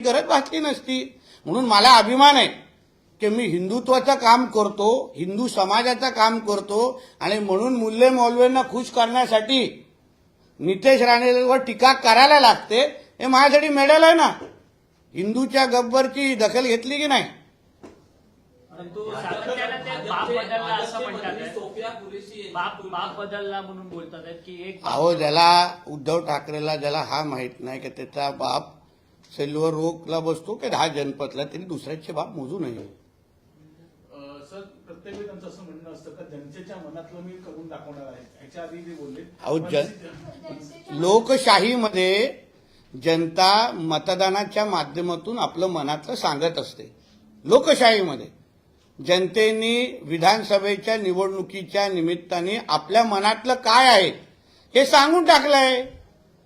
गरज भासली नसती. म्हणून मला अभिमान आहे की मी हिंदुत्वाचं काम करतो हिंदू समाजाचं काम करतो आणि म्हणून मुल्ले मौलव्यांना खुश करण्यासाठी नितेश राणेवर टीका करायला लागते हे माझ्यासाठी मेडल आहे ना. हिंदूच्या गब्बरची दखल घेतली की नाही? अहो ज्याला उद्धव ठाकरेला ज्याला हा माहीत नाही की त्याचा बाप सेल्वर रोगला बसतो की दहा जनपदला त्यांनी दुसऱ्याचे बाप मोजू नये. सर प्रत्येक वेळी त्यांचं असं म्हणणं असतं का जनतेच्या मनातलं मी करून दाखवणार आहे. याच्या आधी ते बोलले. अहो, जन- मनसे- लोकशाहीमध्ये जनता मतदानाच्या माध्यमातून आपलं मनातलं सांगत असते. लोकशाहीमध्ये जनतेने विधानसभेच्या निवडणुकीच्या निमित्ताने आपल्या मनातलं काय आहे हे सांगून टाकलंय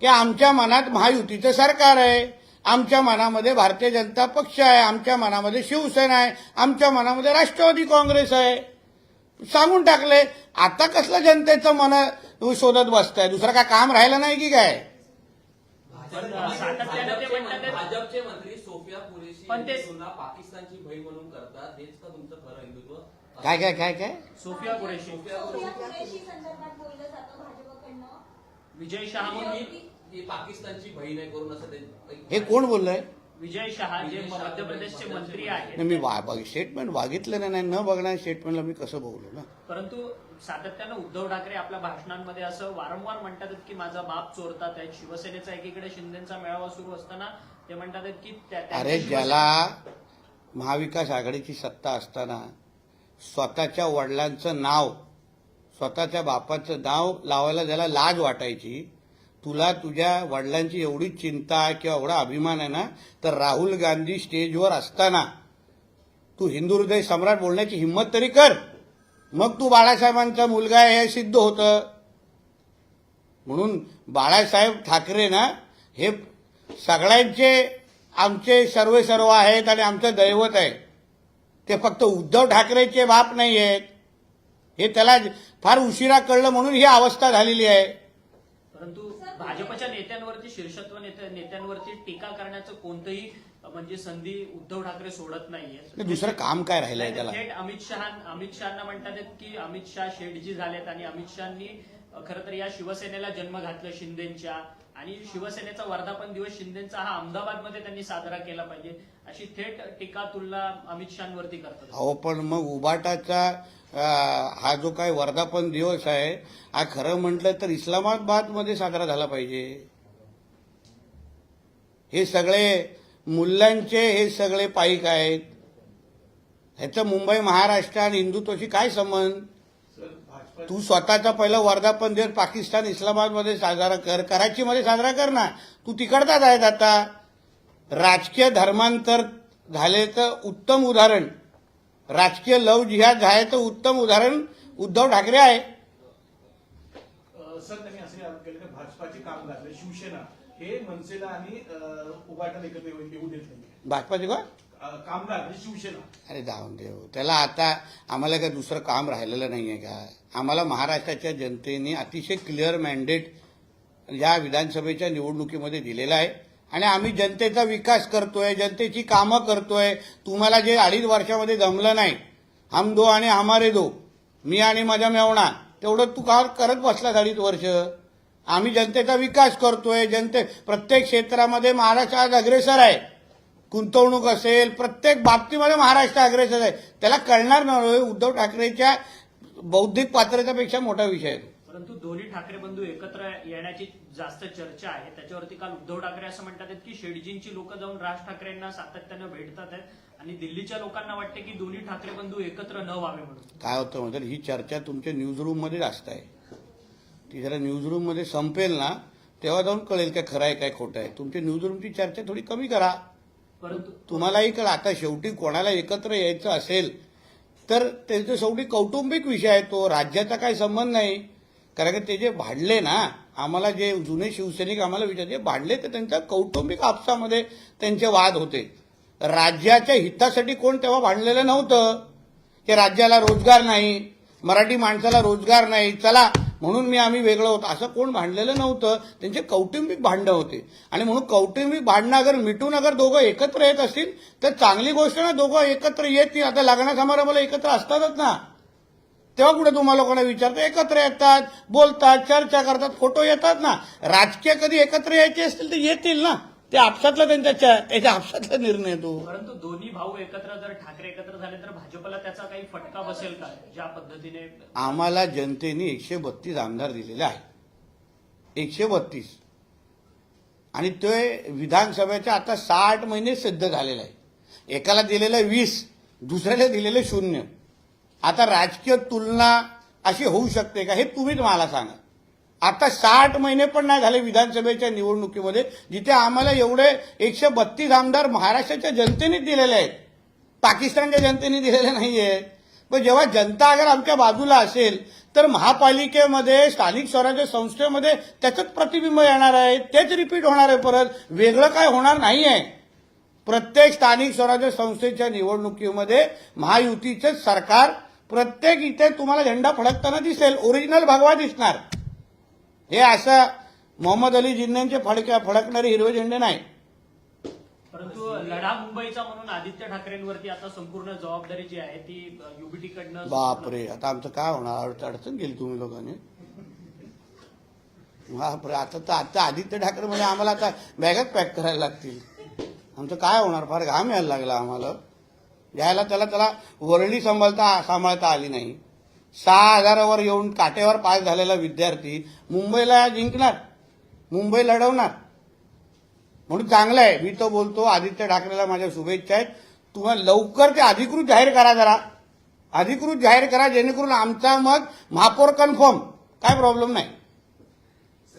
की आमच्या मनात महायुतीचं सरकार आहे. आमच्या मनामध्ये भारतीय जनता पक्ष आहे आमच्या मनामध्ये शिवसेना आहे आमच्या मनामध्ये राष्ट्रवादी काँग्रेस आहे. सांगून टाकले आता कसलं जनतेचं मन शोधत बसताय? दुसरं काय काम राहिलं नाही की काय? भाजपचे मंत्री सोफिया कुरेशी पण ते- यांची तुलना पाकिस्तानची भई म्हणून करतात. हेच का तुमचं खरं हिंदुत्व? काय काय काय काय? सोफिया कुरेशी सोफिया सोनिया कुरेशी कुरेशी संदर्भात बोललं जातं भाजपकडनं. विजय शहा म्हणून. ही पाकिस्तानची बहीण आहे करून असं ते हे कोण बोललंय? विजय शहा जे मध्य प्रदेशचे मंत्री आहेत. नाही, मी वा- स्टेटमेंट बघितलं नाही न बघणार स्टेटमेंटला मी कसं बोलू ना? परंतु सातत्यानं उद्धव ठाकरे आपल्या भाषणांमध्ये असं वारंवार म्हणतात की माझा बाप चोरतात आहेत. शिवसेनेचा एकीकडे शिंदेचा मेळावा सुरू असताना ते म्हणतात की अरे ज्याला महाविकास आघाडीची सत्ता असताना स्वतःच्या वडिलांचं नाव स्वतःच्या बापाचं नाव लावायला ज्याला लाज वाटायची तुला तुझ्या वडिलांची एवढी चिंता आहे किंवा एवढा अभिमान आहे ना तर राहुल गांधी स्टेजवर असताना तू हिंदू हृदय सम्राट बोलण्याची हिंमत तरी कर. मग तू बाळासाहेबांचा मुलगा आहे हे सिद्ध होतं. म्हणून बाळासाहेब ठाकरे ना हे सगळ्यांचे आमचे सर्व सर्व आहेत आणि आमचं दैवत आहे. ते फक्त उद्धव ठाकरेचे बाप नाही आहेत हे त्याला फार उशिरा कळलं म्हणून ही अवस्था झालेली आहे. भाजपच्या नेत्यांवरती शीर्षत्व नेत्या- नेत्यांवरती टीका करण्याचं कोणतंही म्हणजे संधी उद्धव ठाकरे सोडत नाहीये. नाही, दुसरं काम काय राहिलंय त्याला? थेट अमित शहा अमित शहाना म्हणतात की अमित शहा शेठजी झालेत आणि अमित शहानी खरं तर या शिवसेनेला जन्म घातलं शिंदेच्या. आणि शिवसेनेचा वर्धापन दिवस शिंदेचा हा अहमदाबादमध्ये त्यांनी साजरा केला पाहिजे. अशी थेट टीका तुलना अमित शहावरती करतात. अहो पण मग उबाटाचा अं, हा जो काय वर्धापन दिवस आहे हा खरं म्हटलं तर इस्लामाबादमध्ये साजरा झाला पाहिजे. हे सगळे मूल्यांचे हे सगळे पाईक आहेत. ह्याचं मुंबई महाराष्ट्र आणि हिंदुत्वाशी काय संबंध? तू स्वतःचा पहिला वर्धापन दिवस पाकिस्तान इस्लामाबादमध्ये साजरा कर कराचीमध्ये साजरा कर ना. तू तिकडचाच आहेत आता. राजकीय धर्मांतर झालेचं उत्तम उदाहरण. राजकीय लव जिहाद झाल्याचं उत्तम उदाहरण उद्धव ठाकरे आहे. सर त्यांनी असे भाजपाचे कामगार म्हणजे शिवसेना हे मनसेला आणि उभाटाला एकत्र येऊ देत नाही भाजपाचे का कामगार म्हणजे शिवसेना. अरे जाऊन देव त्याला आता आम्हाला काय दुसरं काम राहिलेलं नाही आहे का? आम्हाला महाराष्ट्राच्या जनतेने अतिशय क्लिअर मॅन्डेट या विधानसभेच्या निवडणुकीमध्ये दिलेला आहे. आणि आम्ही जनतेचा विकास करतोय जनतेची कामं करतोय. तुम्हाला जे अडीच वर्षामध्ये जमलं नाही हम दो आणि हमारे दो मी आणि माझ्या मेवणा तेवढं तू का करत बसलास अडीच वर्ष? आम्ही जनतेचा विकास करतोय जनते प्रत्येक क्षेत्रामध्ये महाराष्ट्र आज अग्रेसर आहे. गुंतवणूक असेल प्रत्येक बाबतीमध्ये महाराष्ट्र अग्रेसर आहे. त्याला कळणार नाही उद्धव ठाकरेच्या बौद्धिक पात्रतेपेक्षा मोठा विषय आहे परंतु दोन्ही ठाकरे बंधू एकत्र येण्याची जास्त चर्चा आहे. त्याच्यावरती काल उद्धव ठाकरे असं म्हणतात की शेडजींची लोक जाऊन राज ठाकरेंना सातत्यानं भेटतात आहेत आणि दिल्लीच्या लोकांना वाटते की दोन्ही ठाकरे बंधू एकत्र न व्हावे म्हणून. काय होतं म्हणजे ही चर्चा तुमच्या न्यूज रूममध्ये जास्त आहे. ती जरा न्यूज रूममध्ये संपेल ना तेव्हा जाऊन कळेल काय खरं आहे काय खोटं आहे. तुमच्या न्यूज रूमची चर्चा थोडी कमी करा. परंतु तुम्हालाही कळ आता शेवटी कोणाला एकत्र यायचं असेल तर त्याचं शेवटी कौटुंबिक विषय आहे तो. राज्याचा काही संबंध नाही. कारण की ते जे भांडले ना आम्हाला जे जुने शिवसैनिक आम्हाला विचारते भांडले ते त्यांच्या कौटुंबिक आपसामध्ये त्यांचे वाद होते. राज्याच्या हितासाठी कोण तेव्हा भांडलेलं नव्हतं. की राज्याला रोजगार नाही मराठी माणसाला रोजगार नाही चला म्हणून मी आम्ही वेगळं होतो. असं कोण भांडलेलं नव्हतं. त्यांचे कौटुंबिक भांडणं होते. आणि म्हणून कौटुंबिक भांडणं अगर मिटून अगर दोघं एकत्र येत असतील तर चांगली गोष्ट ना दोघं एकत्र येत नाही. आता लग्न समारंभाला एकत्र असतातच ना. तेव्हा कुठे तुम्हाला लोकांना विचारतं एकत्र येतात बोलतात चर्चा करतात फोटो येतात ना. राजकीय कधी एकत्र यायचे असतील तर येतील ना. ते आपसातला त्यांच्या त्याच्या आपसातला निर्णय तो. परंतु दोन्ही भाऊ एकत्र जर ठाकरे एकत्र झाले तर भाजपला त्याचा काही फटका बसेल का? ज्या पद्धतीने आम्हाला जनतेने एकशे बत्तीस आमदार दिलेले आहे एकशे बत्तीस. आणि ते विधानसभेच्या आता साठ महिने सिद्ध झालेले आहे एकाला दिलेलं वीस दुसऱ्याला दिलेलं शून्य. आता राजकीय तुलना अशी होऊ शकते का? हे तुम्हीच मला सांगा. आता साठ महिने पण नाही झाले विधानसभेच्या निवडणुकीमध्ये जिथे आम्हाला एवढे एकशे बत्तीस आमदार महाराष्ट्राच्या जनतेने दिलेले आहेत. पाकिस्तानच्या जनतेने दिलेले नाही आहेत पण जेव्हा जनता अगर आमच्या बाजूला असेल तर महापालिकेमध्ये स्थानिक स्वराज्य संस्थेमध्ये त्याचंच प्रतिबिंब येणार आहे. तेच रिपीट होणार आहे परत. वेगळं काय होणार नाही आहे प्रत्येक स्थानिक स्वराज्य संस्थेच्या निवडणुकीमध्ये महायुतीचं सरकार प्रत्येक इथे तुम्हाला झेंडा फडकताना दिसेल ओरिजिनल भगवा दिसणार. हे असं मोहम्मद अली जिन्नांचे फडक्या फडकणारे हिरवे झेंडे नाही. परंतु लढा मुंबईचा म्हणून आदित्य ठाकरेंवरती आता संपूर्ण जबाबदारी जी आहे ती युबीटी कडनं बापरे आता आमचं काय होणार? अडचण गेली तुम्ही लोकांनी. बापरे आता तर आता आदित्य ठाकरे म्हणजे आम्हाला आता बॅगच पॅक करायला लागतील. आमचं काय होणार? फार घाम यायला लागला आम्हाला. घ्यायला त्याला त्याला वरळी सांभाळता सांभाळता आली नाही. सहा हजारावर येऊन काटेवर पास झालेला विद्यार्थी मुंबईला जिंकणार मुंबई लढवणार. म्हणून चांगलं आहे. मी तो बोलतो आदित्य ठाकरेला माझ्या शुभेच्छा आहेत. तुम्हाला लवकर ते अधिकृत जाहीर करा जरा. अधिकृत जाहीर करा जेणेकरून आमचा मग महापौर कन्फर्म. काय प्रॉब्लेम नाही.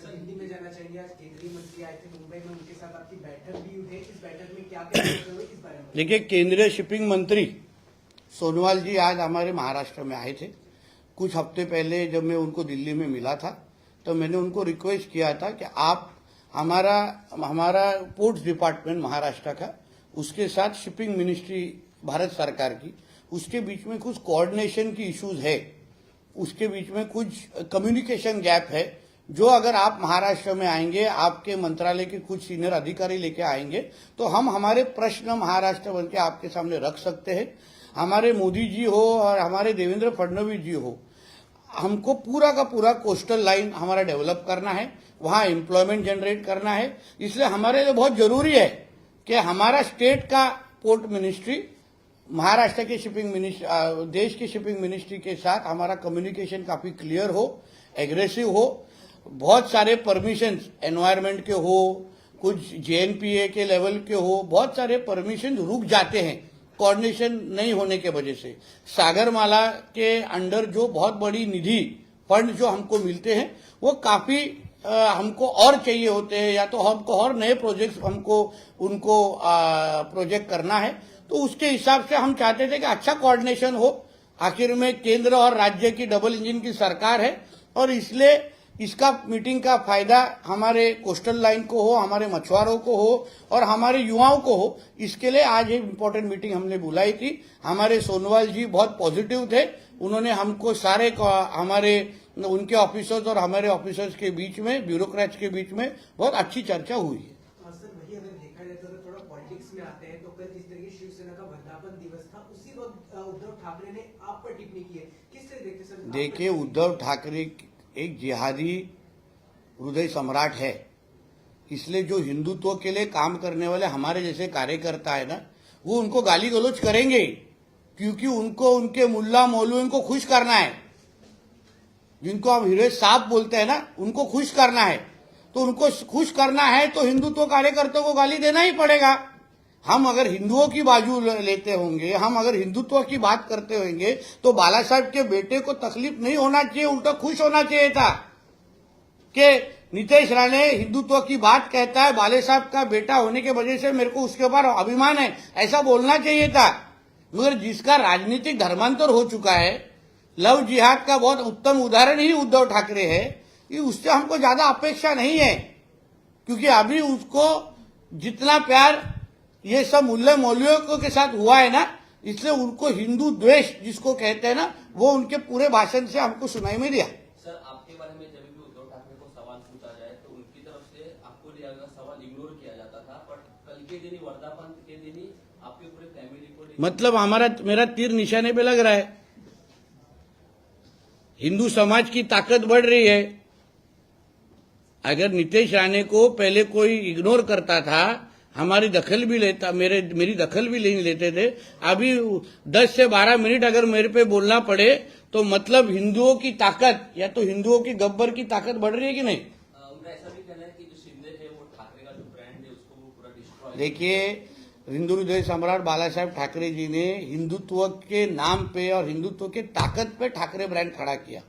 हिंदी में जाना आज केंद्रीय मंत्री आए थे मुंबई में उनके साथ आपकी बैठक भी हुई है. इस बैठक में क्या देखिए, केंद्रीय शिपिंग मंत्री सोनवाल जी आज हमारे महाराष्ट्र में आए थे। कुछ हफ़्ते पहले जब मैं उनको दिल्ली में मिला था तो मैंने उनको रिक्वेस्ट किया था कि आप हमारा हमारा पोर्ट्स डिपार्टमेंट महाराष्ट्र का, उसके साथ शिपिंग मिनिस्ट्री भारत सरकार की, उसके बीच में कुछ कोऑर्डिनेशन की इश्यूज़ है, उसके बीच में कुछ कम्युनिकेशन गैप है जो अगर आप महाराष्ट्र में आएँगे, आपके मंत्रालय के कुछ सीनियर अधिकारी लेके आएँगे तो हम हमारे प्रश्न महाराष्ट्र बन के आपके सामने रख सकते हैं। हमारे मोदी जी हो और हमारे देवेंद्र फडणवीस जी हो, हमको पूरा का पूरा कोस्टल लाइन हमारा डेवलप करना है, वहाँ एम्प्लॉयमेंट जनरेट करना है। इसलिए हमारे लिए बहुत ज़रूरी है कि हमारा स्टेट का पोर्ट मिनिस्ट्री महाराष्ट्र के शिपिंग मिनिस्ट्री देश की शिपिंग मिनिस्ट्री के साथ हमारा कम्युनिकेशन काफ़ी क्लियर हो एग्रेसिव हो। बहुत सारे परमिशन एनवायरमेंट के हो कुछ जेएनपीए के लेवल के हो बहुत सारे परमिशन रुक जाते हैं कोऑर्डिनेशन नहीं होने के वजह से। सागरमाला के अंडर जो बहुत बड़ी निधि फंड जो हमको मिलते हैं वो काफ़ी अ, हमको और चाहिए होते हैं या तो हमको और नए प्रोजेक्ट हमको उनको प्रोजेक्ट करना है। तो उसके हिसाब से हम चाहते थे कि अच्छा कोऑर्डिनेशन हो। आखिर में केंद्र और राज्य की डबल इंजन की सरकार है और इसलिए इसका मीटिंग का फ़ायदा हमारे कोस्टल लाइन को हो हमारे मछुआरों को हो और हमारे युवाओं को हो इसके लिए आज एक इम्पोर्टेंट मीटिंग हमने बुलाई थी। हमारे सोनवाल जी बहुत पॉजिटिव थे। उन्होंने हमको सारे हमारे उनके ऑफिसर्स और हमारे ऑफिसर्स के बीच में ब्यूरोक्रेट्स के बीच में बहुत अच्छी चर्चा हुई है। हाँ, सर वही अगर देखा जाए तो आते हैं तो कल जिस तरह शिवसेना का वर्धापन दिवस था उसी वक्त उद्धव ठाकरे ने आप पर टिप्पणी की है। किस तरह देखते सर? देखिए उद्धव ठाकरे एक जिहादी हृदय सम्राट है। इसलिए जो हिंदुत्व के लिए काम करने वाले हमारे जैसे कार्यकर्ता है ना, वो उनको गाली गलोच करेंगे, क्योंकि उनको, उनके मुल्ला मौलवी को खुश करना है। जिनको हम हीरे साहब बोलते हैं ना, उनको खुश करना है। तो उनको खुश करना है तो हिंदुत्व कार्यकर्ताओं को गाली देना ही पड़ेगा। हम अगर हिंदुओं की बाजू लेते होंगे, हम अगर हिंदुत्व की बात करते होंगे तो बाला साहब के बेटे को तकलीफ़ नहीं होना चाहिए, उल्टा खुश होना चाहिए था। कि नीतीश राणे हिंदुत्व की बात कहता है, बाले साहब का बेटा होने के वजह से मेरे को उसके ऊपर अभिमान है, ऐसा बोलना चाहिए था। मगर जिसका राजनीतिक धर्मांतर हो चुका है, लव जिहाद का बहुत उत्तम उदाहरण ही उद्धव ठाकरे है कि उससे हमको ज़्यादा अपेक्षा नहीं है। क्योंकि अभी उसको जितना प्यार ये सब मूल्य मौल्यों के साथ हुआ है ना इसलिए उनको हिंदू द्वेष जिसको कहते हैं ना वो उनके पूरे भाषण से हमको सुनाई में दिया। सर आपके बारे में जब भी उद्धव ठाकरे को सवाल पूछा जाए तो उनकी तरफ़ से आपको लिया गया सवाल इग्नोर किया जाता था बट कल के दिन वर्धापन के दिन ही आपके पूरे फैमिली को मतलब हमारा मेरा तीर निशाने पे लग रहा है। हिंदू समाज की ताकत बढ़ रही है। अगर नीतीश राणे को पहले कोई इग्नोर करता था हमारी दखल भी लेता मेरे मेरी दखल भी नहीं लेते थे। अभी 10 से 12 मिनट अगर मेरे पे बोलना पड़े तो मतलब हिंदुओं की ताकत या तो हिंदुओं की गब्बर की ताकत बढ़ रही है कि नहीं? देखिए हिंदू हृदय सम्राट बाला साहेब ठाकरे जी ने हिंदुत्व के नाम पे और हिंदुत्व के ताकत पे ठाकरे ब्रांड खड़ा किया।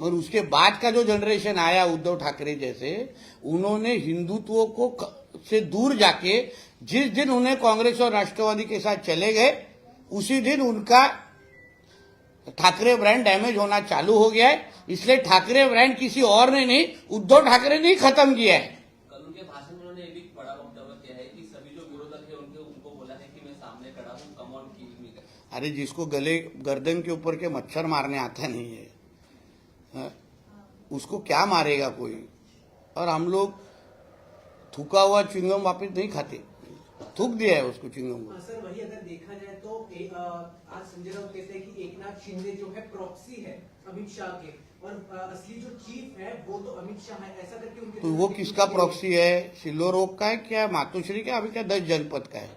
मगर उसके बाद का जो जनरेशन आया उद्धव ठाकरे जैसे उन्होंने हिंदुत्व क- से दूर जाके जिस दिन उन्हें कांग्रेस और राष्ट्रवादी के साथ चले गए उसी दिन उनका ठाकरे ब्रांड डैमेज होना चालू हो गया है। इसलिए ठाकरे ब्रांड किसी और ने नहीं उद्धव ठाकरे ने ही खत्म किया है। कल उनके भाषण में उन्होंने भी बड़ा वक्तव्य किया है कि सभी जो विरोधक है उनके उनको बोला है कि मैं सामने खड़ा हूँ कम ऑन अरे जिसको गले गर्दन के ऊपर के मच्छर मारने आता नहीं है हाँ, उसको क्या मारेगा कोई? और हम लोग थूका हुआ चिंगम वापिस नहीं खाते। थूक दिया है उसको चिंगम को हाँ, सर वही अगर देखा जाए तो ए, अ, आज संजय राउत कहते हैं कि एकनाथ शिंदे जो है प्रॉक्सी है अमित शाह के। और असली जो चीफ है वो तो अमित शाह है। ऐसा करके उनके तो वो किसका प्रॉक्सी है? सिल्लो रोग का है क्या? मातोश्री का? अभी क्या दस जनपद का है।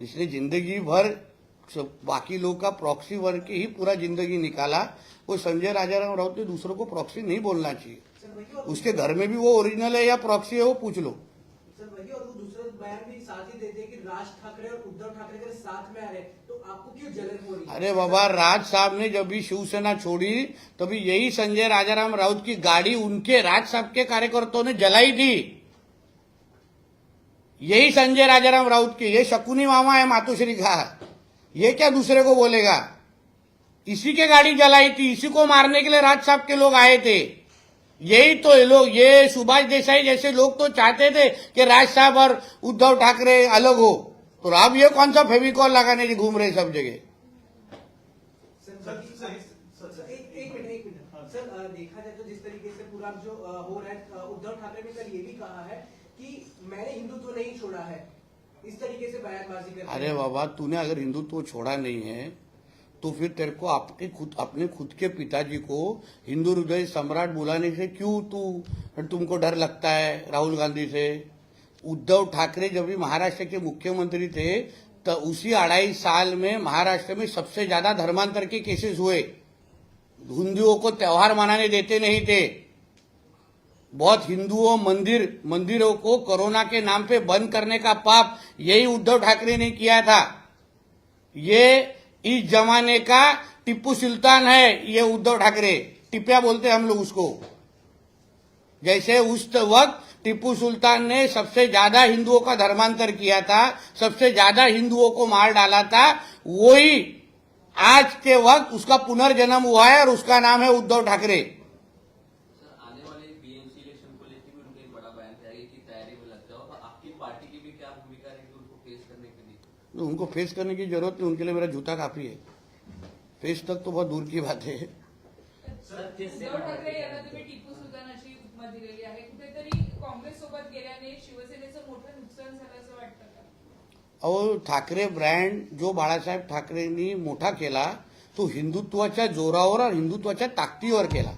इसने ज़िंदगी भर सब- बाकी लोग का प्रॉक्सी बन के ही पूरा ज़िंदगी निकाला वो संजय राजाराम राउत ने दूसरों को प्रॉक्सी नहीं बोलना चाहिए। उसके घर में भी वो ओरिजिनल है या प्रॉक्सी है वो पूछ लो। सर वही और वो दूसरा बयान भी साथ ही देते हैं कि राज ठाकरे और उद्धव ठाकरे अगर साथ में आ रहे तो आपको क्यों जलन हो रही है? अरे बाबा राज साहब ने जब भी शिवसेना छोड़ी तभी यही संजय राजाराम राउत की गाड़ी उनके राज साहब के कार्यकर्ताओं ने जलाई थी। यही संजय राजाराम राउत की ये शकुनी मामा है मातुश्री का ये क्या दूसरे को बोलेगा? इसी के गाड़ी जलाई थी इसी को मारने के लिए राज साहब के लोग आए थे। यही तो ये लोग ये सुभाष देसाई जैसे लोग तो चाहते थे कि राज साहब और उद्धव ठाकरे अलग हो। तो अब ये कौन सा फेविकॉल लगाने की घूम रहे सब जगह? सर अ, देखा जाए तो जिस तरीके से पूरा जो हो रहा है उद्धव ठाकरे ने कल ये भी कहा है कि मैंने हिंदुत्व नहीं छोड़ा है। इस तरीके से बयानबाजी कर अरे बाबा तूने अगर हिंदुत्व छोड़ा नहीं है तो फिर तेरे को आपके खुद, अपने खुद के पिताजी को हिंदू हृदय सम्राट बुलाने से क्यों तू? तुमको डर लगता है राहुल गांधी से? उद्धव ठाकरे जब भी महाराष्ट्र के मुख्यमंत्री थे तो उसी अढ़ाई साल में महाराष्ट्र में सबसे ज़्यादा धर्मांतर के केसेस हुए। हिंदुओं को त्योहार मनाने देते नहीं थे। बहुत हिंदुओं मंदिर, मंदिरों को कोरोना के नाम पे बंद करने का पाप यही उद्धव ठाकरे ने किया था। ये इस जमाने का टिप्पू सुल्तान है, ये उद्धव ठाकरे। टिप्पिया बोलते हम लोग उसको। जैसे उस वक्त टिप्पू सुल्तान ने सबसे ज़्यादा हिंदुओं का धर्मांतर किया था, सबसे ज़्यादा हिंदुओं को मार डाला था, वही आज के वक्त उसका पुनर्जन्म हुआ है और उसका नाम है उद्धव ठाकरे। आपकी पार्टी की भी क्या भूमिका रहेगी उनको फेस करने के लिए? उनको फेस करने की जरूरत नहीं उनके लिए मेरा जूता काफी है। फेस तक तो बहुत दूर की बात है। उद्धव ठाकरे यांना तुम्ही टिपू सुलतानाची उपमा दिलेली आहे. कुठेतरी काँग्रेस सोबत गेल्याने शिवसेनेचं मोठं नुकसान झालं असं वाटतं का? अहो ठाकरे ब्रँड जो बाळासाहेब ठाकरेंनी मोठा केला तो हिंदुत्वाच्या जोरावर और हिंदुत्वाच्या ताकदीवर केला.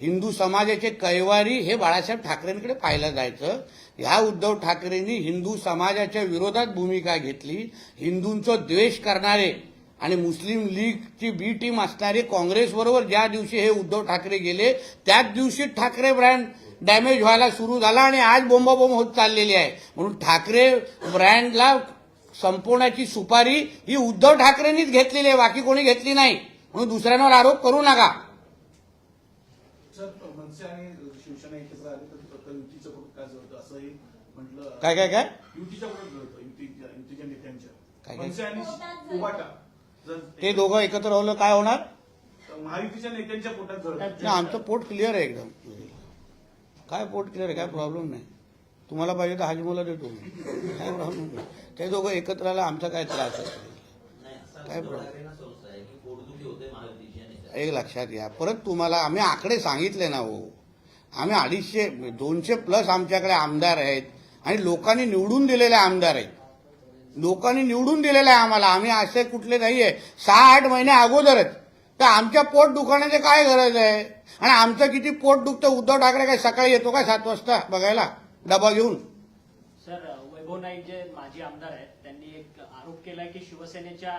हिंदू समाजाचे कैवारी हे बाळासाहेब ठाकरेंकडे पाहिलं जायचं. ह्या उद्धव ठाकरेंनी हिंदू समाजाच्या विरोधात भूमिका घेतली. हिंदूंचं द्वेष करणारे आणि मुस्लिम लीगची बी टीम असणारे काँग्रेसबरोबर ज्या दिवशी हे उद्धव ठाकरे गेले त्याच दिवशी ठाकरे ब्रँड डॅमेज व्हायला सुरू झाला आणि आज बोंबाबोंब होत चाललेली आहे. म्हणून ठाकरे ब्रँडला संपवण्याची सुपारी ही उद्धव ठाकरेंनीच घेतलेली आहे बाकी कोणी घेतली नाही. म्हणून दुसऱ्यांवर आरोप करू नका. सर मनसे आणि शिवसेना एकत्र आले तर तर युतीचं कुठं काय जळतं असंही म्हटलं काय काय काय? युतीच्या नेत्यांच्या? मनसे आणि ते दोघं एकत्र राहिलं काय होणार? तर महायुतीच्या नेत्यांच्या पोटात जळतं नाही, आमचं पोट क्लिअर आहे एकदम. काय पोट क्लिअर आहे? काय प्रॉब्लेम नाही. तुम्हाला पाहिजे तर हाजमोला देतो. काय प्रॉब्लेम नाही. ते दोघं एकत्र आला आमचा काय त्रास आहे? काय प्रॉब्लेम? एक लक्षात घ्या. परत तुम्हाला आम्ही आकडे सांगितले ना हो. आम्ही अडीचशे दोनशे प्लस आमच्याकडे आमदार आहेत. आणि लोकांनी निवडून दिलेले आमदार आहेत. लोकांनी निवडून दिलेले आहे आम्हाला. आम्ही असे कुठले नाहीये. सहा आठ महिने अगोदरच. तर आमच्या पोट दुखाण्याची काय गरज आहे? आणि आमचं किती पोट दुखतं? उद्धव ठाकरे काय सकाळी येतो का सात वाजता बघायला? डबा घेऊन. सर वैभव नाईक जे माजी आमदार आहेत त्यांनी एक आरोप केलाय की शिवसेनेच्या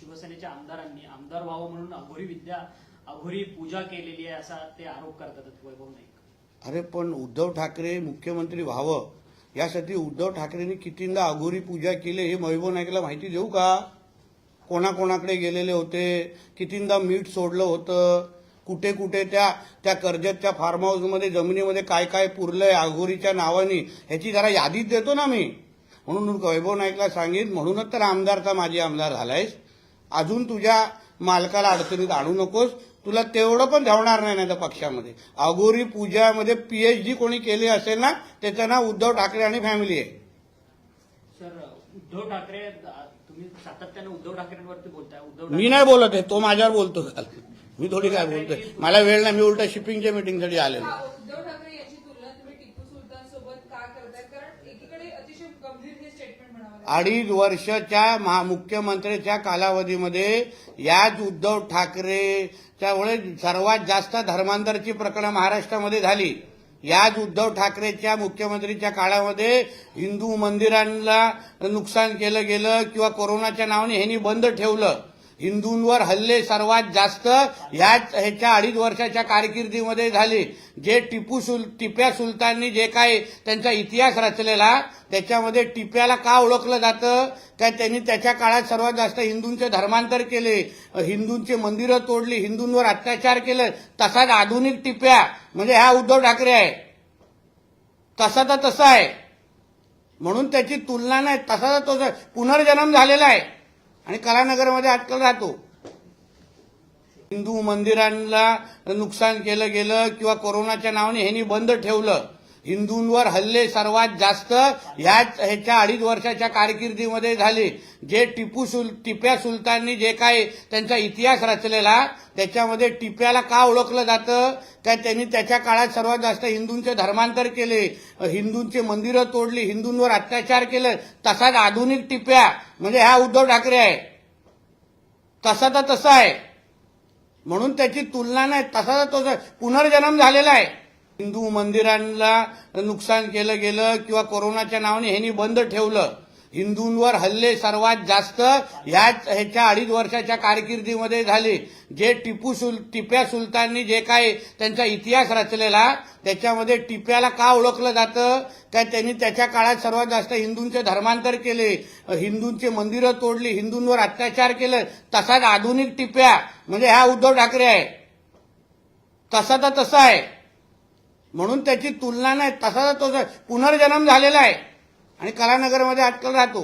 शिवसेनेच्या आमदारांनी आमदार व्हावं म्हणून अघोरी विद्या अघोरी पूजा केलेली आहे असा ते आरोप करतात वैभव नाईक. अरे पण उद्धव ठाकरे मुख्यमंत्री व्हावं. यासाठी उद्धव ठाकरेंनी कितींदा अघोरी पूजा केली हे वैभव नाईकला माहिती देऊ का? कोणाकोणाकडे गेलेले होते? कितींदा मीठ सोडलं होतं? कुठे कुठे त्या त्या कर्जतच्या फार्म हाऊसमध्ये जमिनीमध्ये काय काय पुरलंय अघोरीच्या नावाने? ह्याची जरा यादीच देतो ना मी. म्हणून वैभव नाईकला सांगेन म्हणूनच तर आमदारचा माजी आमदार झालायस. अजून तुझ्या मालकाला अडचणीत आणू नकोस. तुला तेवढं पण धावणार नाही ना त्या पक्षामध्ये. अघोरी पूजामध्ये पीएचडी कोणी केली असेल ना त्याचं नाव उद्धव ठाकरे आणि फॅमिली आहे. सर उद्धव ठाकरे तुम्ही सातत्याने उद्धव ठाकरेंवरती बोलताय. उद्धव मी नाही बोलत आहे तो माझ्यावर बोलतो काल. मी थोडी काय बोलतोय. मला वेळ नाही मी उलटा शिपिंगच्या मिटिंगसाठी आलेलो हा, उद्धव ठाकरे यांची तुलना तुम्ही टिपू सुलतान सोबत का करताय कारण एकीकडे अतिशय गंभीर हे स्टेटमेंट म्हणावं लागेल. अडीच वर्षाच्या महा- मुख्यमंत्र्याच्या कालावधीमध्ये याच उद्धव ठाकरे त्यामुळे सर्वात जास्त धर्मांतरची प्रकरणं महाराष्ट्रामध्ये झाली. याच उद्धव ठाकरेच्या मुख्यमंत्रीच्या काळामध्ये हिंदू मंदिरांना नुकसान केलं गेलं किंवा कोरोनाच्या नावाने ह्यांनी बंद ठेवलं. हिंदूंवर हल्ले सर्वात जास्त ह्याच ह्याच्या अडीच वर्षाच्या कारकिर्दीमध्ये झाले. जे टिपू सुल टिप्या सुलताननी जे काय त्यांचा इतिहास रचलेला त्याच्यामध्ये टिप्याला का ओळखलं जातं? काय त्यांनी त्याच्या काळात सर्वात जास्त हिंदूंचे धर्मांतर केले. हिंदूंचे मंदिरं तोडली हिंदूंवर अत्याचार केले. तसाच आधुनिक टिप्या म्हणजे हा उद्धव ठाकरे आहे. तसा तर तसा आहे. म्हणून त्याची तुलना नाही तसा तर तो पुनर्जन्म झालेला आहे. आणि कलानगरमध्ये आजकाल राहतो. हिंदू मंदिरांना नुकसान केलं गेलं किंवा कोरोनाच्या नावाने ह्यांनी बंद ठेवलं हिंदूंवर हल्ले सर्वात जास्त ह्याच ह्याच्या अडीच वर्षाच्या कारकिर्दीमध्ये झाले. जे टिपू सुल टिप्या सुलताननी जे काय त्यांचा इतिहास रचलेला त्याच्यामध्ये टिप्याला का ओळखलं जातं? का त्यांनी त्याच्या काळात सर्वात जास्त हिंदूंचे धर्मांतर केले. हिंदूंचे मंदिरं तोडली हिंदूंवर अत्याचार केले. तसाच आधुनिक टिप्या म्हणजे हा उद्धव ठाकरे आहे. तसा तर तसा आहे. म्हणून त्याची तुलना नाही तसा तर तो पुनर्जन्म झालेला आहे. हिंदू मंदिरांना नुकसान केलं गेलं किंवा कोरोनाच्या नावाने ह्यांनी बंद ठेवलं हिंदूंवर हल्ले सर्वात जास्त ह्याच ह्याच्या अडीच वर्षाच्या कारकिर्दीमध्ये झाले. जे टिपू सुल टिप्या सुलताननी जे काय त्यांचा इतिहास रचलेला त्याच्यामध्ये टिप्याला का ओळखलं जातं? त्या त्यांनी त्याच्या काळात सर्वात जास्त हिंदूंचे धर्मांतर केले? हिंदूंचे मंदिरं तोडली हिंदूंवर अत्याचार केले. तसाच आधुनिक टिप्या म्हणजे हा उद्धव ठाकरे आहे. तसा तर तसा आहे. म्हणून त्याची तुलना नाही. तसा तो पुनर्जन्म झालेला आहे आणि कलानगरमध्ये आजकाल राहतो.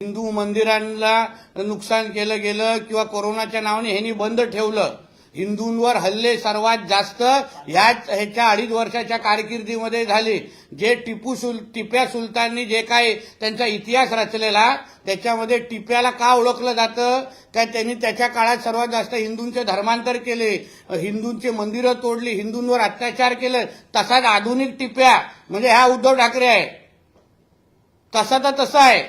हिंदू मंदिरांना नुकसान केलं गेलं किंवा कोरोनाच्या नावाने ह्यांनी बंद ठेवलं हिंदूंवर हल्ले सर्वात जास्त ह्याच ह्याच्या अडीच वर्षाच्या कारकिर्दीमध्ये झाले. जे टिपू सुल टिप्या सुलताननी जे काही त्यांचा इतिहास रचलेला त्याच्यामध्ये टिप्याला का ओळखलं जातं? काय त्यांनी त्याच्या काळात सर्वात जास्त हिंदूंचे धर्मांतर केले? हिंदूंचे मंदिरं तोडली हिंदूंवर अत्याचार केले. तसाच आधुनिक टिप्या म्हणजे हा उद्धव ठाकरे आहे. तसा तर तसा आहे.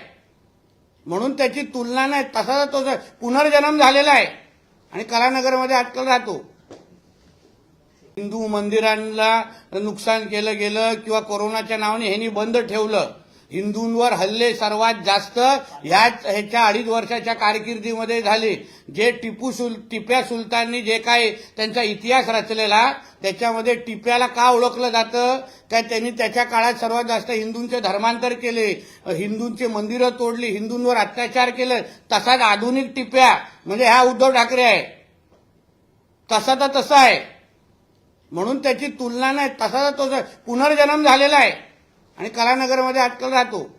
म्हणून त्याची तुलना नाही तसा तर तो पुनर्जन्म झालेला आहे. आणि कलानगरमध्ये आजकाल राहतो. हिंदू मंदिरांना नुकसान केलं गेलं किंवा कोरोनाच्या नावाने ह्यांनी बंद ठेवलं हिंदूंवर हल्ले सर्वात जास्त ह्याच ह्याच्या अडीच वर्षाच्या कारकिर्दीमध्ये झाले. जे टिपू सुल टिप्या सुलताननी जे काय त्यांचा इतिहास रचलेला त्याच्यामध्ये टिप्याला का ओळखलं जातं? काय त्यांनी त्याच्या काळात सर्वात जास्त हिंदूंचे धर्मांतर केले. हिंदूंचे मंदिरं तोडली हिंदूंवर अत्याचार केले. तसाच आधुनिक टिप्या म्हणजे हा उद्धव ठाकरे आहे. तसा तर तसा आहे. म्हणून त्याची तुलना नाही तसा तर तो पुनर्जन्म झालेला आहे. आणि कलानगरमध्ये अटकल राहतो.